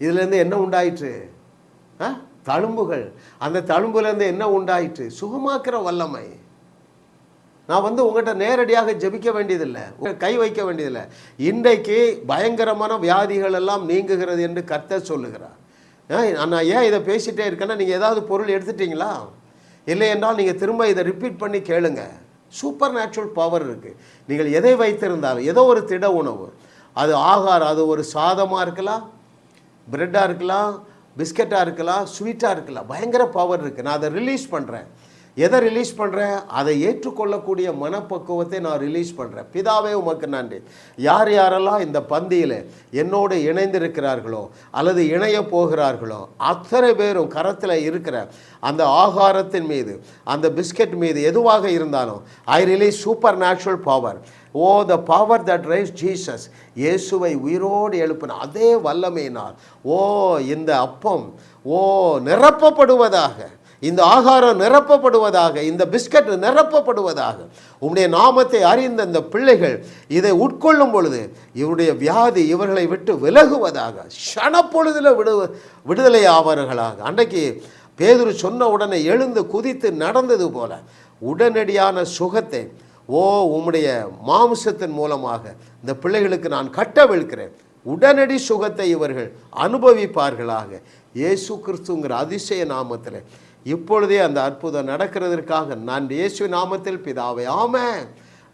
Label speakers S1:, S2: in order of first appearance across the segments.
S1: இதுலேருந்து என்ன உண்டாயிற்று? ஆ? தழும்புகள். அந்த தழும்புலேருந்து என்ன உண்டாயிற்று? சுகமாக்குற வல்லமை. நான் வந்து உங்கள்கிட்ட நேரடியாக ஜெபிக்க வேண்டியதில்லை. கை வைக்க வேண்டியதில்லை. இன்றைக்கு பயங்கரமான வியாதிகள் எல்லாம் நீங்குகிறது என்று கத்த சொல்லுகிறார். நான் ஏன் இதை பேசிட்டே இருக்கேன்னா நீங்கள் ஏதாவது பொருள் எடுத்துட்டீங்களா? இல்லை என்றால் நீங்கள் திரும்ப இதை ரிப்பீட் பண்ணி கேளுங்க. சூப்பர் நேச்சுரல் பவர் இருக்குது நீங்கள் எதை வைத்திருந்தாலும் ஏதோ ஒரு திட உணவு. அது ஆகாரம் அது ஒரு சாதமாக இருக்கலாம் பிரெட்டாக இருக்கலாம் பிஸ்கட்டாக இருக்கலாம் ஸ்வீட்டாக இருக்கலாம். பயங்கர பவர் இருக்குது நான் அதை ரிலீஸ் பண்ணுறேன் எதை ரிலீஸ் பண்ணுறேன் அதை ஏற்றுக்கொள்ளக்கூடிய மனப்பக்குவத்தை நான் ரிலீஸ் பண்ணுறேன் பிதாவே உமக்கு நன்றி. யார் யாரெல்லாம் இந்த பந்தியில் என்னோடு இணைந்திருக்கிறார்களோ அல்லது இணைய போகிறார்களோ அத்தனை பேரும் கரத்தில் இருக்கிற அந்த ஆகாரத்தின் மீது அந்த பிஸ்கட் மீது எதுவாக இருந்தாலும் I release supernatural power of the power that rise Jesus இயேசுவை உயிரோடு எழுப்பின அதே வல்லமையினால் ஓ இந்த அப்பம் ஓ நிரப்பப்படுவதாக இந்த ஆகாரம் நிரப்பப்படுவதாக இந்த பிஸ்கட் நிரப்பப்படுவதாக உம்முடைய நாமத்தை அறிந்த இந்த பிள்ளைகள் இதை உட்கொள்ளும் பொழுது இவருடைய வியாதி இவர்களை விட்டு விலகுவதாக ஷணப்பொழுதில் விடு விடுதலை ஆவார்களாக. அன்றைக்கு பேதுரு சொன்ன உடனே எழுந்து குதித்து நடந்தது போல உடனடியான சுகத்தை ஓ உம்முடைய மாம்சத்தின் மூலமாக இந்த பிள்ளைகளுக்கு நான் கட்டவிழ்கிறேன் உடனடி சுகத்தை இவர்கள் அனுபவிப்பார்களாக. இயேசு கிறிஸ்துங்கிற அதிசய நாமத்தில் இப்பொழுதே அந்த அற்புதம் நடக்கிறதற்காக நான் இயேசு நாமத்தில் பிதாவை ஆமென்.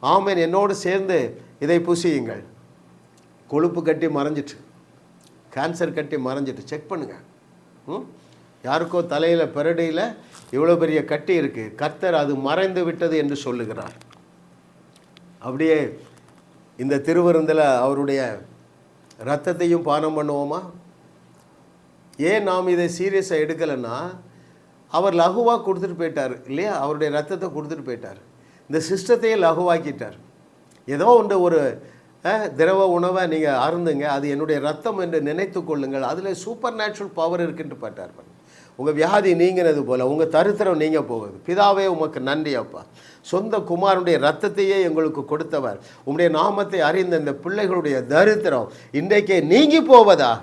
S1: ஆமென். என்னோடு சேர்ந்து இதை புசியுங்கள். கொழுப்பு கட்டி மறைஞ்சிட்டு கேன்சர் கட்டி மறைஞ்சிட்டு செக் பண்ணுங்கள் ம்? யாருக்கோ தலையில் பெரடியில் இவ்வளோ பெரிய கட்டி இருக்குது கர்த்தர் அது மறைந்து விட்டது என்று சொல்லுகிறார். அப்படியே இந்த திருவிருந்தில் அவருடைய ரத்தத்தையும் பானம் பண்ணுவோமா? ஏன் நாம் இதை சீரியஸாக எடுக்கலைன்னா அவர் லகுவாக கொடுத்துட்டு போயிட்டார் இல்லையா? அவருடைய ரத்தத்தை கொடுத்துட்டு போயிட்டார். இந்த சிஸ்டத்தையே லகுவாக்கிட்டார். ஏதோ ஒன்று ஒரு திரவ உணவை நீங்கள் அருந்துங்க அது என்னுடைய ரத்தம் என்று நினைத்து கொள்ளுங்கள். அதில் சூப்பர் நேச்சுரல் பவர் இருக்குன்ட்டு பட்டார் உங்கள் வியாதி நீங்கினது போல் உங்கள் தரித்திரம் நீங்கள் போகுது. பிதாவே உமக்கு நன்றி அப்பா. சொந்த குமாரனுடைய ரத்தத்தையே எங்களுக்கு கொடுத்தவர். உங்களுடைய நாமத்தை அறிந்த இந்த பிள்ளைகளுடைய தரித்திரம் இன்றைக்கே நீங்கி போவதாக.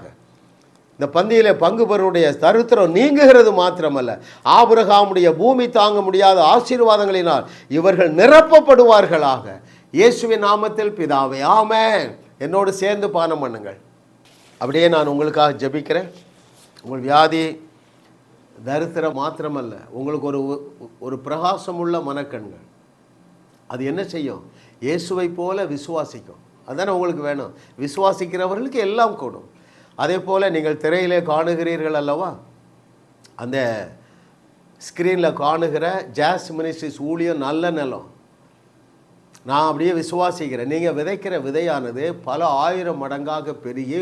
S1: இந்த பந்தியில் பங்கு பெறுடைய தருத்திரம் நீங்குகிறது மாத்திரமல்ல. ஆபிரகாமுடைய பூமி தாங்க முடியாத ஆசீர்வாதங்களினால் இவர்கள் நிரப்பப்படுவார்களாக. இயேசுவின் நாமத்தில் பிதாவே ஆமே என்னோடு சேர்ந்து பானம் பண்ணுங்கள். அப்படியே நான் உங்களுக்காக ஜெபிக்கிறேன். உங்கள் வியாதி தரித்திரம் மாத்திரமல்ல. உங்களுக்கு ஒரு ஒரு பிரகாசமுள்ள மனக்கண்கள். அது என்ன செய்யும்? இயேசுவை போல விசுவாசிக்கும். அதானே உங்களுக்கு வேணும். விசுவாசிக்கிறவர்களுக்கு எல்லாம் கூடும். அதே போல் நீங்கள் திரையிலே காணுகிறீர்கள் அல்லவா? அந்த ஸ்க்ரீனில் காணுகிற ஜாஸ் மினிஸ்ட்ரிஸ் ஊழியம் நல்ல நிலம். நான் அப்படியே விசுவாசிக்கிறேன். நீங்கள் விதைக்கிற விதையானது பல ஆயிரம் மடங்காக பெருகி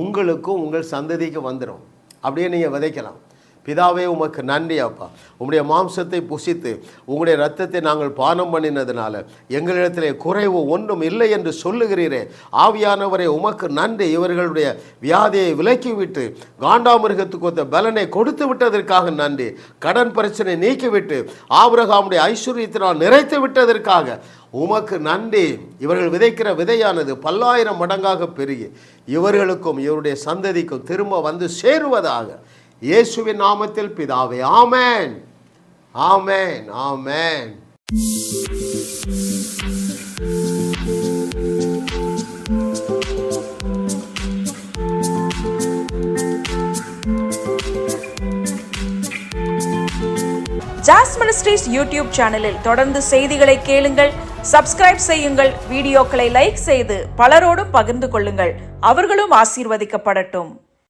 S1: உங்களுக்கும் உங்கள் சந்ததிக்கு வந்துடும் அப்படியே நீங்கள் விதைக்கலாம். பிதாவே உமக்கு நன்றி அப்பா. உம்முடைய மாம்சத்தை புசித்து உங்களுடைய ரத்தத்தை நாங்கள் பானம் பண்ணினதுனால எங்களிடத்திலே குறைவு ஒன்றும் இல்லை என்று சொல்லுகிறீரே. ஆவியானவரை உமக்கு நன்றி. இவர்களுடைய வியாதியை விலக்கிவிட்டு காண்டாமிருகத்துக்கு ஒத்த பலனை கொடுத்து விட்டதற்காக நன்றி. கடன் பிரச்சனை நீக்கிவிட்டு ஆபிரகாமுடைய ஐஸ்வர்யத்தினால் நிறைத்து விட்டதற்காக உமக்கு நன்றி. இவர்கள் விதைக்கிற விதையானது பல்லாயிரம் மடங்காக பெருகி இவர்களுக்கும் இவருடைய சந்ததிக்கும் திரும்ப வந்து சேருவதாக இயேசுவின் நாமத்தில் பிதாவே ஆமேன். ஆமேன் ஆமேன்.
S2: ஜாஸ் மினிஸ்ட்ரீஸ் யூடியூப் சேனலில் தொடர்ந்து செய்திகளை கேளுங்கள் சப்ஸ்கிரைப் செய்யுங்கள் வீடியோக்களை லைக் செய்து பலரோடும் பகிர்ந்து கொள்ளுங்கள். அவர்களும் ஆசீர்வதிக்கப்படட்டும்.